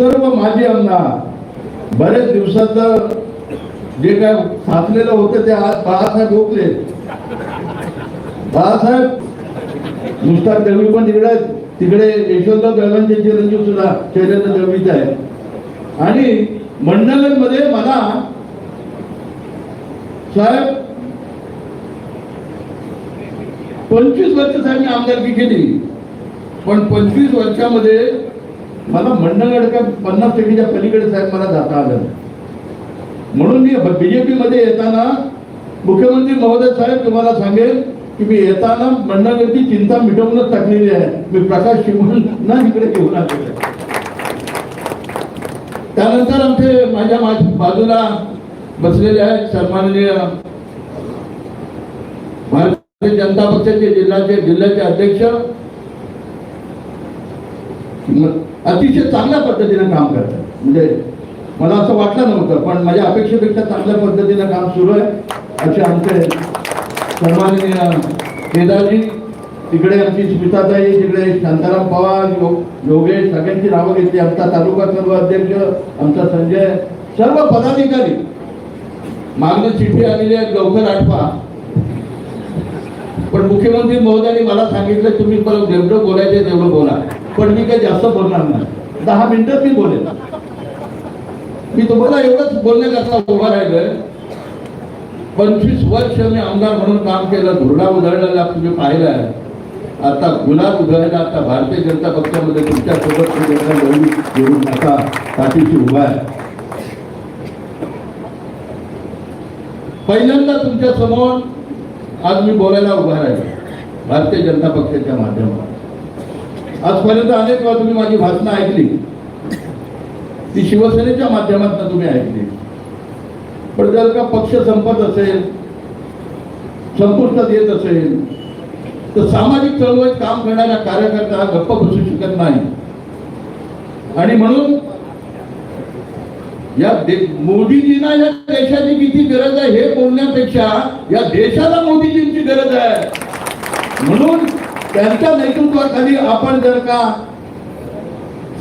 सर्व माजी आमदार बरेच दिवसाचं जे काय साचलेलं होतं ते आज बाळासाहेब ओकले बाळासाहेब नुसता दळवी पण तिकडे तिकडे यशवंतराव दळवांचे चिरंजीव सुद्धा चैतन्य दळवीच आहे. आणि मंडलमध्ये मला साहेब पंचवीस वर्ष साहेब मी आमदारकी केली. पण पंचवीस वर्षामध्ये मला मंडळगड काय पन्नास टक्केच्या पलीकडे साहेब मला जाता आलं म्हणून मी बीजेपी मध्ये येताना मुख्यमंत्री महोदय साहेब तुम्हाला सांगेल की मी येताना मंडळगडची चिंता मिटवूनच टाकलेली आहे. मी प्रकाश शिवून ना इकडे घेऊन आलेलो त्यानंतर आमचे माझ्या मा- बाजूला बसलेले आहेत सन्माननीय भारतीय जनता पक्षाचे जिल्ह्याचे जिल्ह्याचे अध्यक्ष अतिशय चांगल्या पद्धतीने काम करतात. म्हणजे मला असं वाटलं नव्हतं पण माझ्या अपेक्षेपेक्षा चांगल्या पद्धतीनं काम सुरू आहे. असे आमचे सन्माननीय केदारजी तिकडे आमची स्मिताताई तिकडे शांताराम पवार यो- योगेश सगळ्यांची नावं घेतली. आमचा तालुका सर्व अध्यक्ष आमचा संजय सर्व पदाधिकारी. मागणं चिठ्ठी आलेली आहे लवकर आठवा. पण मुख्यमंत्री महोदयांनी मला सांगितलं तुम्ही परत जेवढं बोलायचं तेवढं बोला. पण मी काही जास्त बोलणार नाही. दहा मिनिटं मी बोलेन. मी तुम्हाला एवढंच बोलण्याकरता उभा राहिलोय. पंचवीस वर्ष मी आमदार म्हणून काम केलं धुरडा उधळलेला तुम्ही पाहिलाय. आता गुलाब उधळला आता भारतीय जनता पक्षामध्ये तुमच्यासोबत घेऊन आता पाठीशी उभा आहे. पहिल्यांदा तुमच्यासमोर आज मी बोलायला उभा राहिलो भारतीय जनता पक्षाच्या माध्यमातून. आजपर्यंत अनेक वेळा तुम्ही माझी भाषणं ऐकली. ती शिवसेनेच्या माध्यमातून तुम्ही ऐकली. पण जर का पक्ष संपत असेल संपुष्टात येत असेल तर सामाजिक चळवळीत काम करणारा कार्यकर्ता हा गप्प बसू शकत नाही. आणि म्हणून या दे- मोदीजींना या देशाची किती गरज आहे हे बोलण्यापेक्षा या देशाला मोदीजींची गरज आहे. म्हणून त्यांच्या नेतृत्वाखाली आपण जर का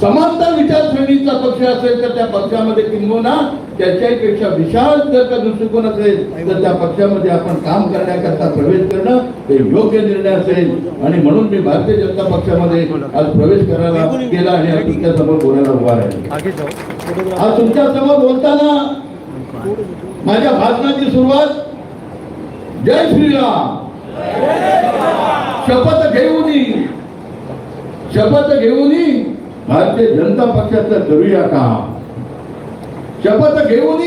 समांतर विचारसरणीचा पक्ष असेल तर त्या पक्षामध्ये किंबहुना त्याच्याही पेक्षा विशाल जर का दृष्टिकोन असेल तर त्या पक्षामध्ये आपण काम करण्याकरता प्रवेश करणं हे योग्य निर्णय असेल. आणि म्हणून मी भारतीय जनता पक्षामध्ये आज प्रवेश करायला केला आणि आज तुमच्यासमोर बोलायला उभा आहे. आज तुमच्यासमोर बोलताना माझ्या भाषणाची सुरुवात जय श्रीराम. शपथ घेऊन शपथ घेऊन भारतीय जनता पक्षाचं करूया काम. शपथ घेऊन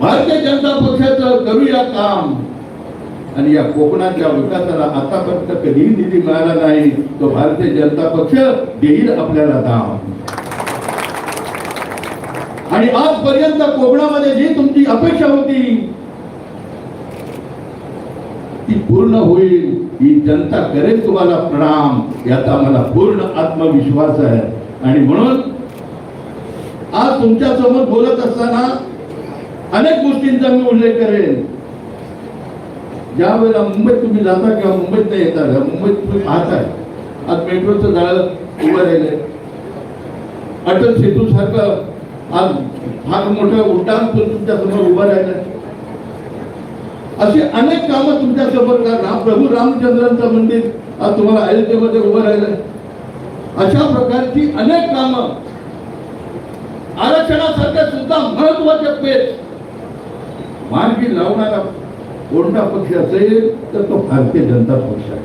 भारतीय जनता पक्षाचं करूया काम. आणि या कोकणाच्या विकासाला आतापर्यंत कधीही निधी मिळाला नाही तो भारतीय जनता पक्ष देईल आपल्याला दाम. आणि आजपर्यंत कोकणामध्ये जी तुमची अपेक्षा होती ती पूर्ण होईल ही जनता करेल तुम्हाला प्रणाम. याचा मला पूर्ण आत्मविश्वास आहे. आणि म्हणून आज तुमच्यासमोर बोलत असताना अनेक गोष्टींचा मी उल्लेख करेन. ज्या वेळेला मुंबईत तुम्ही जाता किंवा मुंबईत नाही येता मुंबईत तुम्ही पाहताय आज मेट्रोचं जाळं उभं राहिलंय. अटल सेतू सारखं आज फार मोठं उड्डाण पण तुमच्यासमोर उभं राहिलंय. अशी अनेक कामं तुमच्यासमोर राम प्रभू रामचंद्रांचं मंदिर आज तुम्हाला अयोध्येमध्ये उभं राहिलं. अशा प्रकारची अनेक कामं. आरक्षणासारख्या सुद्धा महत्त्वाचे पेच. मार्गी लावणारा कोणता पक्ष असेल तर तो भारतीय जनता पक्ष आहे.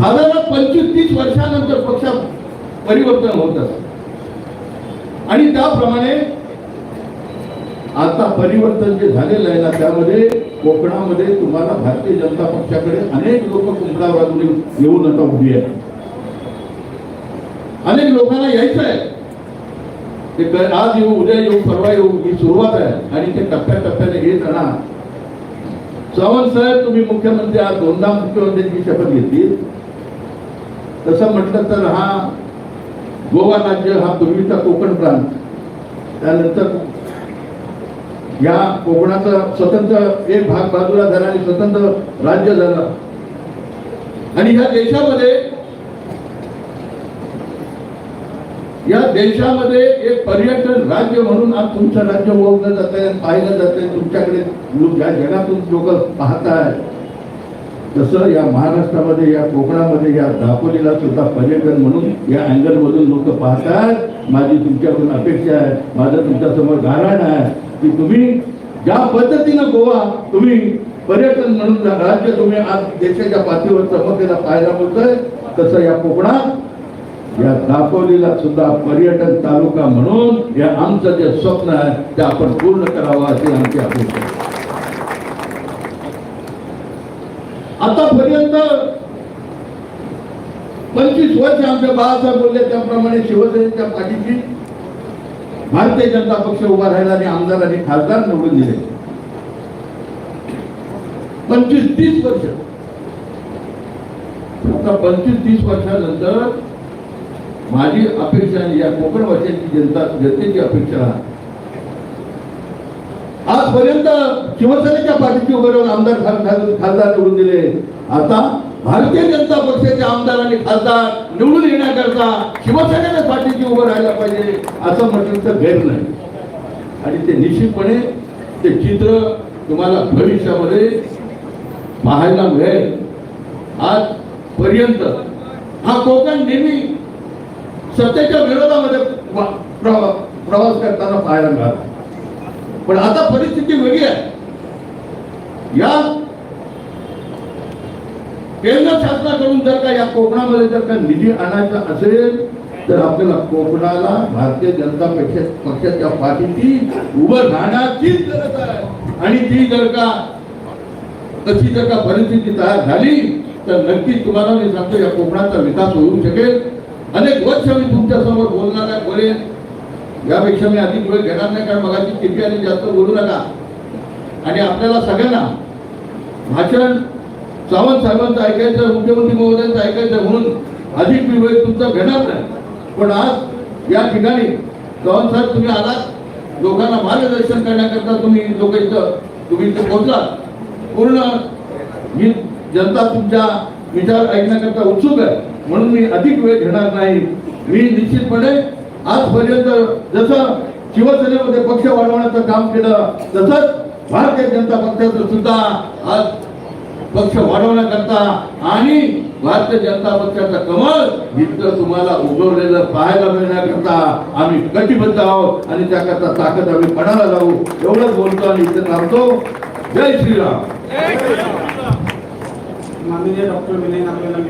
साधारण पंचवीस तीस वर्षानंतर पक्षात परिवर्तन होत असत. आणि त्याप्रमाणे आता परिवर्तन जे झालेलं आहे ना त्यामध्ये कोकणामध्ये तुम्हाला भारतीय जनता पक्षाकडे अनेक लोक कुंभडा बाजूने येऊन आता उभी आहेत. अनेक लोकांना यायचं आहे. ते आज येऊ उद्या येऊ परवा येऊ ही सुरुवात आहे. आणि ते टप्प्याटप्प्याने येत राहणार. चव्हाण साहेब तुम्ही मुख्यमंत्री आज दोनदा मुख्यमंत्र्यांची शपथ घेतली. तसं म्हटलं तर हा गोवा राज्य हा पूर्वीचा कोकण प्रांत. त्यानंतर या कोकणाचा स्वतंत्र एक भाग बाजूला झाला आणि स्वतंत्र राज्य झालं. आणि ह्या देशामध्ये या देशामध्ये एक पर्यटन राज्य म्हणून आज तुमचं राज्य ओळखलं जात आहे पाहिलं जात आहे तुमच्याकडे या जगातून लोक पाहताय तसं या महाराष्ट्रामध्ये या कोकणामध्ये या दापोलीला सुद्धा पर्यटन म्हणून या अँगल मधून लोक पाहतात माझी तुमच्याकडून अपेक्षा आहे. माझं तुमच्यासमोर गारण आहे. की तुम्ही ज्या पद्धतीनं गोवा तुम्ही पर्यटन म्हणून जा- राज्य तुम्ही आज देशाच्या पातळीवर चमकलेला पाहायला मिळतोय तसं या कोकणात या दाखवलेला सुद्धा पर्यटन तालुका म्हणून हे आमचं जे स्वप्न आहे ते आपण पूर्ण करावं अशी आमची अपेक्षा आतापर्यंत पंचवीस वर्ष आमच्या बाळासाहेब बोलले त्याप्रमाणे शिवसेनेच्या पाठीशी भारतीय जनता पक्ष उभा राहिला आणि आमदार आणि खासदार निवडून दिले. पंचवीस तीस वर्ष. आता पंचवीस तीस वर्षानंतर माझी अपेक्षा या या कोकणवासियांची जनता जनतेची अपेक्षा आजपर्यंत शिवसेनेच्या पाठीशी उभे राहून आमदार खासदार निवडून दिले. आता भारतीय जनता पक्षाचे आमदार आणि खासदार निवडून येण्याकरता शिवसेनेच्या पाठीशी उभं राहायला पाहिजे असं म्हटलं तर गैर नाही. आणि ते निश्चितपणे ते चित्र तुम्हाला भविष्यामध्ये पाहायला मिळेल. आज पर्यंत हा कोकण नेहमी सत्तेच्या विरोधामध्ये प्रवास करताना पाहायला मिळाला. पण आता परिस्थिती वेगळी आहे. या केंद्र शासनाकडून जर का या कोकणामध्ये जर का निधी आणायचा असेल तर आपल्याला कोकणाला भारतीय जनता पक्ष पक्षाच्या पाठीची उभं राहण्याचीच गरज आहे. आणि ती जर का तशी जर का परिस्थिती तयार झाली तर नक्कीच तुम्हाला मी सांगतो या कोकणाचा विकास होऊ शकेल. अनेक वर्ष मी तुमच्यासमोर बोलणार आहे बोलेन. यापेक्षा मी अधिक वेळ घेणार नाही कारण मगाची किती आणि जास्त बोलू नका. आणि आपल्याला सगळ्यांना भाषण सावंत साहेबांचं ऐकायचं मुख्यमंत्री महोदयांचं ऐकायचं म्हणून अधिक विवेक तुमचा घेणार नाही. पण आज या ठिकाणी सावंत साहेब तुम्ही आलात. लोकांना मार्गदर्शन करण्याकरता तुम्ही लोक इथं तुम्ही इथं पोहोचलात. पूर्ण ही जनता तुमच्या विचार ऐकण्याकरता उत्सुक आहे. म्हणून मी अधिक वेळ घेणार नाही. मी निश्चितपणे आजपर्यंत जसं शिवसेनेमध्ये पक्ष वाढवण्याचं काम केलं तसंच भारतीय जनता पक्षाचं सुद्धा आज पक्ष वाढवण्याकरता आणि भारतीय जनता पक्षाचं कमळ इथं तुम्हाला उगवलेलं पाहायला मिळण्याकरता आम्ही कटिबद्ध आहोत आणि त्याकरता ताकद आम्ही पणाला लावू. एवढंच बोलतो आणि इथे थांबतो. जय श्रीराम. माननीय डॉक्टर विनय नागवेला